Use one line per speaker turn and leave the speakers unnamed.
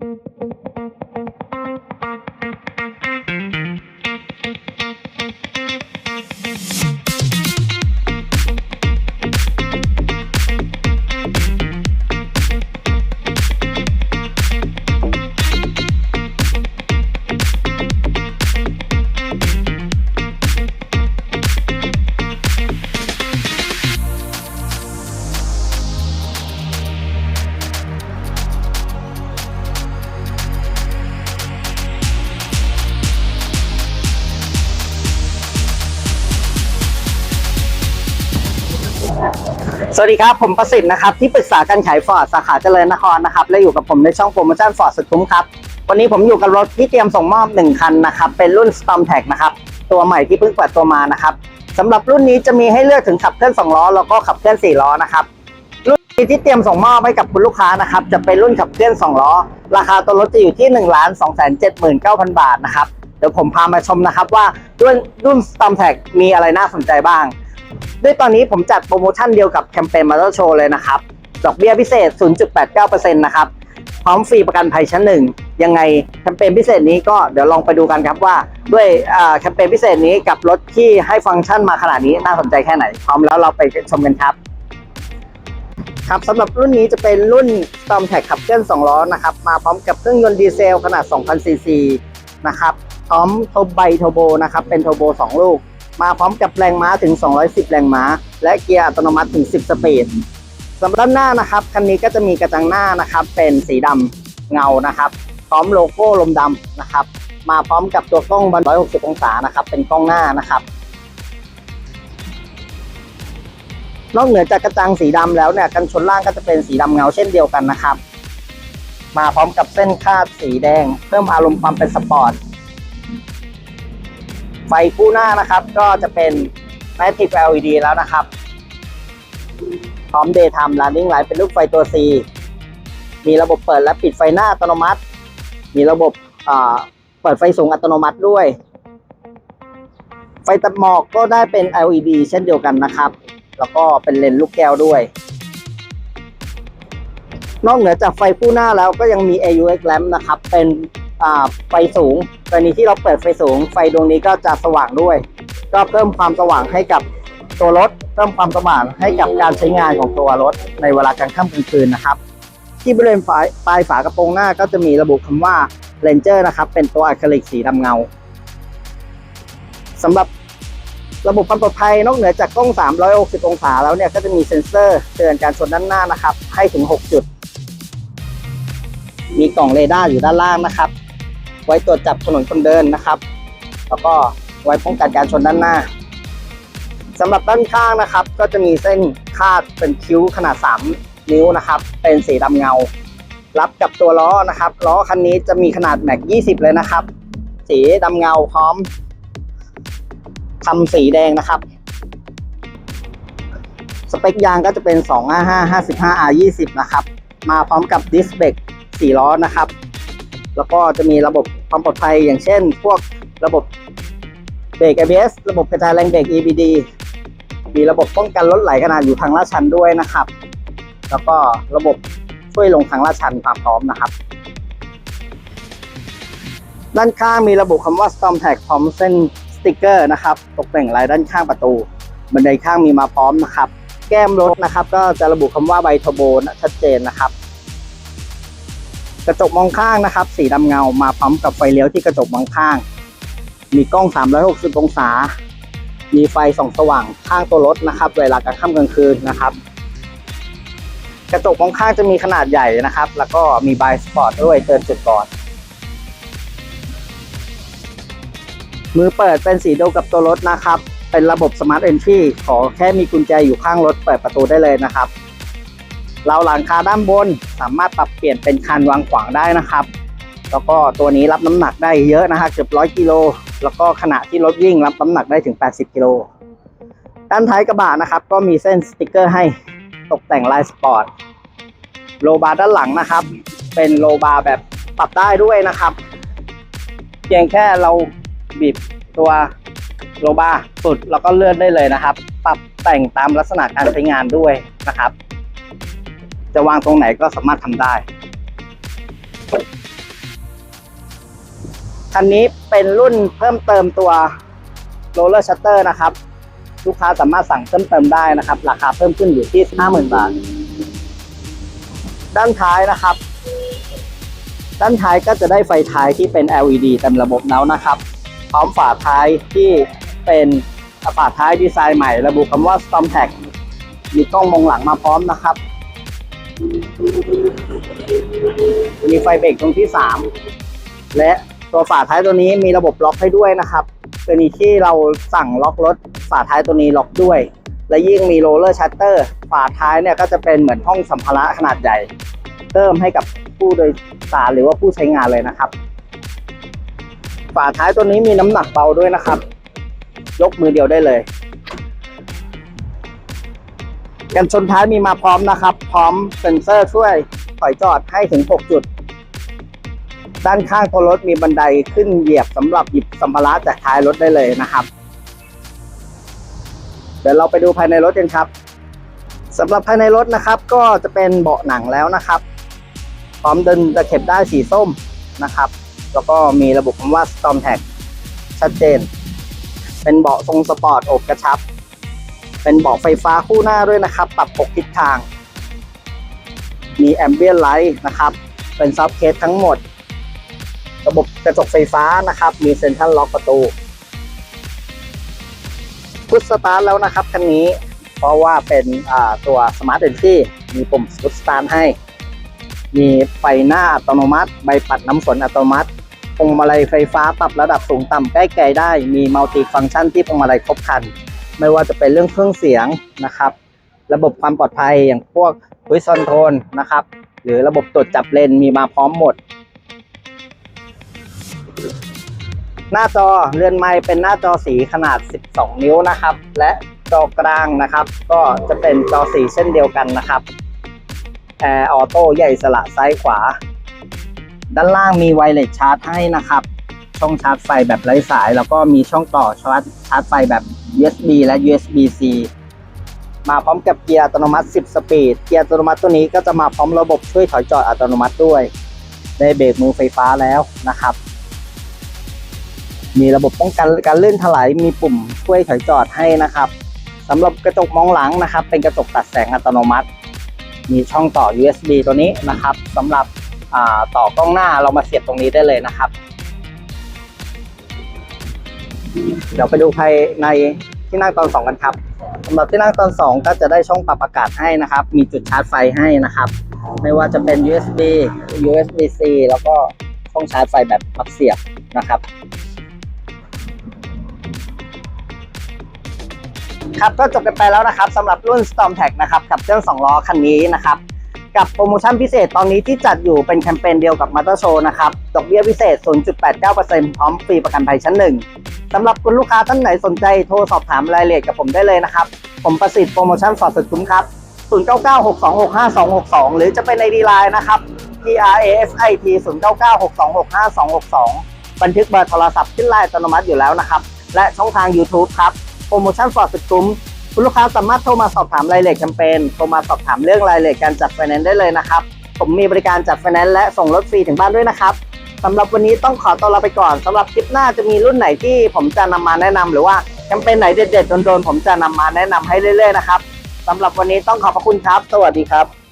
Thank you. สวัสดีครับ ผมประสิทธิ์นะครับ ที่ปรึกษาการขายฟอร์ดสาขาเจริญนครนะครับ และอยู่กับผมในช่องโปรโมชั่นฟอร์ดสุดคุ้มครับ วันนี้ผมอยู่กับรถที่เตรียมส่งมอบ 1 คันนะครับ เป็นรุ่น Storm Tag นะครับ ตัวใหม่ที่เพิ่งเปิดตัวมานะครับสำหรับรุ่นนี้จะมีให้เลือกถึงขับเคลื่อน 2 ล้อ แล้วก็ขับเคลื่อน 4 ล้อนะครับ รุ่นที่เตรียมส่งมอบให้กับคุณลูกค้านะครับ จะเป็นรุ่นขับเคลื่อน 2 ล้อ ราคาตัวรถจะอยู่ที่1 2 7 9 0 0 0บาทนะครับ เดี๋ยวผมพามาชมนะครับว่ารุ่นรุ่น Storm Tag มีอะไรน่าสนใจบ้าง ด้วยตอนนี้ผมจัดโปรโมชั่นเดียวกับแคมเปญมาเตอร์โชว์เลยนะครับ ดอกเบี้ยพิเศษ 0.89%นะครับ พร้อมฟรีประกันภัยชั้นหนึ่ง ยังไงแคมเปญพิเศษนี้ก็เดี๋ยวลองไปดูกันครับว่า ด้วยแคมเปญพิเศษนี้กับรถที่ให้ฟังก์ชันมาขนาดนี้น่าสนใจแค่ไหน พร้อมแล้วเราไปชมกันครับ ครับสำหรับรุ่นนี้จะเป็นรุ่น Storm Tag ขับเคลื่อน2ล้อนะครับ มาพร้อมกับเครื่องยนต์ดีเซลขนาด 2,000ซีซีนะครับ พร้อมโทบไบโทโบนะครับ เป็นโทโบ2 ลูก มาพร้อมกับแรงม้าถึง 210 แรงม้า และเกียร์อัตโนมัติถึง 10 สปีดสำหรับด้านหน้านะครับคันนี้ก็จะมีกระจังหน้านะครับ เป็นสีดำเงานะครับ พร้อมโลโก้ลมดำนะครับ มาพร้อมกับตัวกล้องบน160 องศานะครับ เป็นกล้องหน้านะครับ นอกเหนือจากกระจังสีดำแล้วเนี่ยกันชนล่างก็จะเป็นสีดำเงาเช่นเดียวกันนะครับ มาพร้อมกับเส้นคาดสีแดง เพิ่มอารมณ์ความเป็นสปอร์ต ไฟคู่หน้านะครับ ก็จะเป็น Matic LED แล้วนะครับ พร้อม Daytime Running Light เป็นรูปไฟตัว C มีระบบเปิดและปิดไฟหน้าอัตโนมัติ มีระบบเปิดไฟสูงอัตโนมัติด้วย ไฟตัดหมอกก็ได้เป็น LED เช่นเดียวกันนะครับ แล้วก็เป็นเลนส์ลูกแก้วด้วย นอกเหนือจากไฟคู่หน้าแล้วก็ยังมี AUX lamp นะครับ เป็น ไฟสูงกรณีที่เราเปิดไฟสูง ไฟดวงนี้ก็จะสว่างด้วย ก็เพิ่มความสว่างให้กับตัวรถ เพิ่มความสว่างให้กับการใช้งานของตัวรถ ในเวลากลางค่ำกลางคืนนะครับ ที่บริเวณฝาปลายฝากระโปรงหน้าก็จะมีระบุคำว่า Ranger นะครับ เป็นตัวอะคริลิกสีดำเงาสำหรับระบบความปลอดภัยนอกเหนือจากกล้อง 360 องศาแล้วเนี่ยก็จะมีเซ็นเซอร์เตือนการชนด้านหน้านะครับ ให้ถึง 6 จุด มีกล่องเรดาร์อยู่ด้านล่างนะครับ ไว้ตรวจจับถนนคนเดินนะครับ แล้วก็ไว้ป้องกันการชนด้านหน้าสำหรับด้านข้างนะครับ ก็จะมีเส้นคาดเป็นคิ้วขนาด 3 นิ้วนะครับ เป็นสีดำเงา รับกับตัวล้อนะครับ ล้อคันนี้จะมีขนาดแม็ก 20 เลยนะครับ สีดำเงาพร้อมทำสีแดงนะครับ สเปคยางก็จะเป็น 255 55 R 20 นะครับ มาพร้อมกับดิสเบรก4ล้อนะครับ แล้วก็จะมีระบบความปลอดภัยอย่างเช่น พวกระบบเบรก ABS ระบบกระจายแรงเบรก EBD มีระบบป้องกันรถไหลขนาดอยู่ทางลาดชันด้วยนะครับ แล้วก็ระบบช่วยลงทางลาดชันมาพร้อมนะครับ ด้านข้างมีระบุคำว่า Storm Tag พร้อมเส้นสติกเกอร์นะครับ ตกแต่งลายด้านข้างประตูบันไดข้างมีมาพร้อมนะครับ แก้มรถนะครับ ก็จะระบุคำว่าไบโทโบนชัดเจนนะครับ กระจกมองข้างนะครับ สีดำเงามาพร้อมกับไฟเลี้ยวที่กระจกมองข้าง มีกล้อง 360 องศา มีไฟส่องสว่างข้างตัวรถนะครับ เวลากลางค่ำกลางคืนนะครับ กระจกมองข้างจะมีขนาดใหญ่นะครับ แล้วก็มีบายสปอร์ตด้วยเตือนจุดบอดมือเปิดเป็นสีเดียวกับตัวรถนะครับ เป็นระบบ Smart Entry ขอแค่มีกุญแจอยู่ข้างรถเปิดประตูได้เลยนะครับ เราหลังคาด้านบนสามารถปรับเปลี่ยนเป็นคันวางขวางได้นะครับ แล้วก็ตัวนี้รับน้ำหนักได้เยอะนะฮะเกือบร้อยกิโลแล้วก็ขณะที่รถวิ่งรับน้ำหนักได้ถึง 80 กิโลด้านท้ายกระบะนะครับ ก็มีเส้นสติกเกอร์ให้ตกแต่งลายสปอร์ตโลบาร์ด้านหลังนะครับ เป็นโลบาร์แบบปรับได้ด้วยนะครับ เพียงแค่เราบีบตัวโลบาร์สุดแล้วก็เลื่อนได้เลยนะครับ ปรับแต่งตามลักษณะการใช้งานด้วยนะครับ จะวางตรงไหนก็สามารถทำได้ คันนี้เป็นรุ่นเพิ่มเติมตัว roller shutter นะครับ ลูกค้าสามารถสั่งเพิ่มเติมได้นะครับ ราคาเพิ่มขึ้นอยู่ที่ 50,000 บาท ด้านท้ายนะครับ ด้านท้ายก็จะได้ไฟท้ายที่เป็น LED เต็มระบบแล้วนะครับ พร้อมฝาท้ายที่เป็นฝาท้ายดีไซน์ใหม่ ระบุคำว่า Storm Tag มีกล้องมองหลังมาพร้อมนะครับ มีไฟเบรกตรงที่ 3 และตัวฝาท้ายตัวนี้มีระบบล็อกให้ด้วยนะครับกรณีที่เราสั่งล็อกรถฝาท้ายตัวนี้ล็อกด้วย และยิ่งมีโรลเลอร์ชัตเตอร์ ฝาท้ายเนี่ยก็จะเป็นเหมือนห้องสัมภาระขนาดใหญ่เพิ่มให้กับผู้โดยสารหรือว่าผู้ใช้งานเลยนะครับ ฝาท้ายตัวนี้มีน้ำหนักเบาด้วยนะครับ ยกมือเดียวได้เลย กันชนท้ายมีมาพร้อมนะครับ พร้อมเซ็นเซอร์ช่วยถอยจอดให้ถึง 6 จุด ด้านข้างตัวรถมีบันไดขึ้นเหยียบสำหรับหยิบสัมภาระจากท้ายรถได้เลยนะครับ เดี๋ยวเราไปดูภายในรถกันครับสำหรับภายในรถนะครับ ก็จะเป็นเบาะหนังแล้วนะครับ พร้อมเดินตะเข็บได้สีส้มนะครับ แล้วก็มีระบบคำว่า Storm Tag ชัดเจน เป็นเบาะทรงสปอร์ตอกกระชับ เป็นเบาะไฟฟ้าคู่หน้าด้วยนะครับ ปรับ6ทิศทาง มีแอมเบียนไลท์นะครับ เป็นซับเคสทั้งหมด ระบบกระจกไฟฟ้านะครับ มีเซ็นทรัลล็อกประตูพุชสตาร์ทแล้วนะครับคันนี้ เพราะว่าเป็นตัวสมาร์ทเอนที่มีปุ่มพุชสตาร์ทให้ มีไฟหน้าอัตโนมัติ ใบปัดน้ำฝนอัตโนมัติพวงมาลัยไฟฟ้าปรับระดับสูงต่ำใกล้ไกลได้ มีมัลติฟังก์ชันที่พวงมาลัยครบครัน ไม่ว่าจะเป็นเรื่องเครื่องเสียงนะครับ ระบบความปลอดภัยอย่างพวกวิซอนโทนนะครับ หรือระบบตรวจจับเลนมีมาพร้อมหมด หน้าจอเรือนไม้เป็นหน้าจอสีขนาด 12 นิ้วนะครับ และจอกลางนะครับ ก็จะเป็นจอสีเช่นเดียวกันนะครับแอร์ออโต้ใหญ่สละซ้ายขวา ด้านล่างมีไวเลสชาร์จให้นะครับ ช่องชาร์จไฟแบบไร้สาย แล้วก็มีช่องต่อชาร์จชาร์จไฟแบบ USB และ USB-C มาพร้อมกับเกียร์อัตโนมัติ 10 สปีด เกียร์อัตโนมัติตัวนี้ก็จะมาพร้อมระบบช่วยถอยจอดอัตโนมัติด้วย ได้เบรกมือไฟฟ้าแล้วนะครับ มีระบบป้องกันการลื่นถลายมีปุ่มช่วยถอยจอดให้นะครับสำหรับกระจกมองหลังนะครับ เป็นกระจกตัดแสงอัตโนมัติ มีช่องต่อ USB ตัวนี้นะครับสำหรับต่อกล้องหน้าเรามาเสียบตรงนี้ได้เลยนะครับ เดี๋ยวไปดูภายในที่นั่งตอนสองกันครับสำหรับที่นั่งตอนสองก็จะได้ช่องปรับอากาศให้นะครับ มีจุดชาร์จไฟให้นะครับ ไม่ว่าจะเป็น USB USB-C แล้วก็ช่องชาร์จไฟแบบปรับเสียบนะครับครับก็จบกันไปแล้วนะครับสำหรับรุ่น Storm Tag นะครับกับเครื่อง2ล้อคันนี้นะครับ กับโปรโมชั่นพิเศษตอนนี้ที่จัดอยู่เป็นแคมเปญเดียวกับ m o t o r Show นะครับ ดอกเบี้ยพิเศษ 0.89%พร้อมฟรีประกันภัยชั้นหนึ่งสำหรับคุณลูกค้าท่านไหนสนใจโทรสอบถามรายละเอียดกับผมได้เลยนะครับ ผมประสิทธิ์โปรโมชั่นฟอดสุดคุ้มครับ 0996265262 หรือจะเป็นในดีไลน์นะครับ P R A S I T 0996265262 บันทึกเบอร์โทรศัพท์ขึ้นไลน์อัตโนมัติอยู่แล้วนะครับ และช่องทาง YouTube ครับ โปรโมชั่นฟอดสุดคุ้ม คุณลูกค้าสามารถโทรมาสอบถามรายละเอียดแคมเปญโทรมาสอบถามเรื่องรายละเอียดการจัดไฟแนนซ์ได้เลยนะครับ ผมมีบริการจัดไฟแนนซ์และส่งรถฟรีถึงบ้านด้วยนะครับสำหรับวันนี้ต้องขอตัวลาไปก่อนสำหรับคลิปหน้าจะมีรุ่นไหนที่ผมจะนำมาแนะนำหรือว่าแคมเปญไหนเด็ดๆโดนๆผมจะนำมาแนะนำให้เรื่อยๆนะครับสำหรับวันนี้ต้องขอบพระคุณครับ สวัสดีครับ